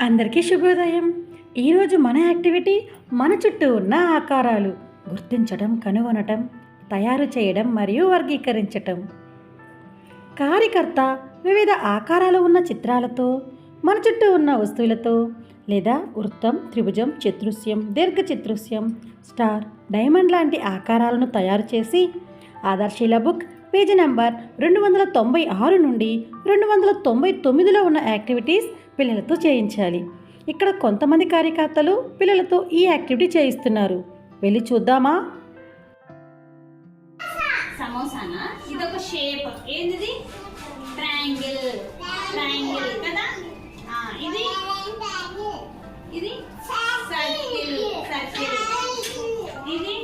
అందరికీ శుభోదయం. ఈరోజు మన యాక్టివిటీ మన చుట్టూ ఉన్న ఆకారాలు గుర్తించడం కనుగొనటం తయారు చేయడం మరియు వర్గీకరించటం. కార్యకర్త వివిధ ఆకారాలు ఉన్న చిత్రాలతో మన చుట్టూ ఉన్న వస్తువులతో లేదా వృత్తం త్రిభుజం చతురస్రం దీర్ఘ స్టార్ డైమండ్ లాంటి ఆకారాలను తయారు చేసి ఆదర్శీల బుక్ పేజీ నెంబర్ రెండు వందల తొంభై ఆరు నుండి రెండు వందల తొంభై తొమ్మిదిలో ఉన్న యాక్టివిటీస్ పిల్లలతో చేయించాలి. ఇక్కడ కొంతమంది కార్యకర్తలు పిల్లలతో ఈ యాక్టివిటీ చేయిస్తున్నారు. వెళ్ళి చూద్దామా? సమోసానా? ఇది ఒక షేప్. ఏంటిది? ట్రయాంగిల్. ట్రయాంగిల్ కదా? ఇది? ఇది? సర్కిల్. సర్కిల్. ఇది?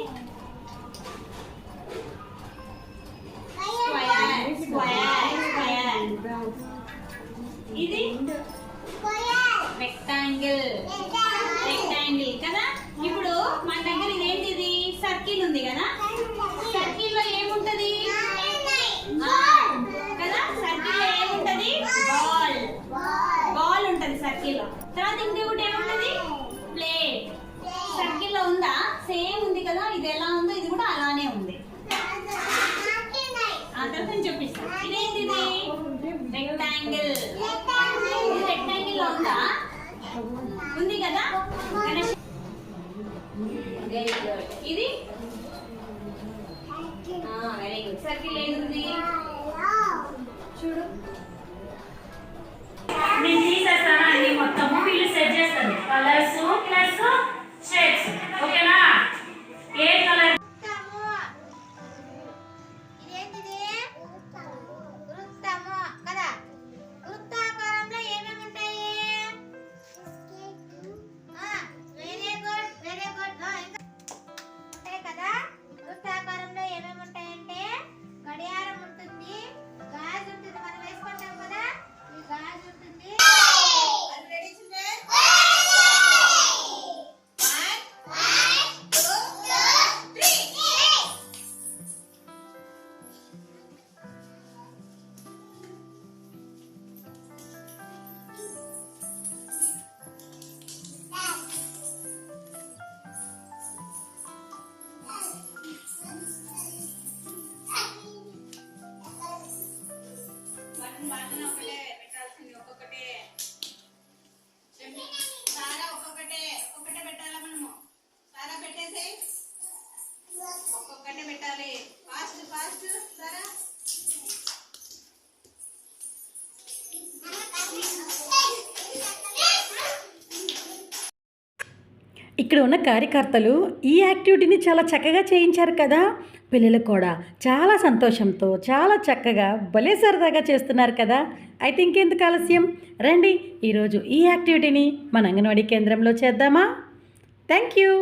స్క్వేర్. స్క్వేర్. స్క్వేర్. ఇది? రెక్టాంగిల్ రెక్టాంగిల్ కదా? ఇప్పుడు మన దగ్గర ఇదేంటిది సర్కిల్ ఉంది కదా? సర్కిల్లో ఏముంటది? కదా? సర్కిల్లో ఏముంటది? బాల్ బాల్ ఉంటది సర్కిల్లో. తర్వాత ఇంకొకటి ఏముంటది? ప్లేట్ సర్కిల్లో ఉందా? సేమ్ ఉంది కదా? ఇది ఎలా ఉందో ఇది కూడా అలానే ఉంది. ఆ తర్వాత నేను చూపిస్తాను ఇదేంటిది? రెక్టాంగిల్ రెక్టాంగిల్లో ఉందా? ఉంది కదా? వెరీ గుడ్ ఇది? వెరీ గుడ్ సర్కిల్ ఏంటి చూడు. నేను తీసేస్తాను? అన్ని మొత్తము. వీళ్ళు సెట్ చేస్తారు. కలర్స్ ప్లస్ ఇక్కడ ఉన్న కార్యకర్తలు ఈ యాక్టివిటీని చాలా చక్కగా చేయించారు కదా. పిల్లలు కూడా చాలా సంతోషంతో చాలా చక్కగా భలే సరదాగా చేస్తున్నారు కదా. అయితే ఇంకెందుకు ఆలస్యం? రండి ఈరోజు ఈ యాక్టివిటీని మన అంగన్వాడీ కేంద్రంలో చేద్దామా? Thank you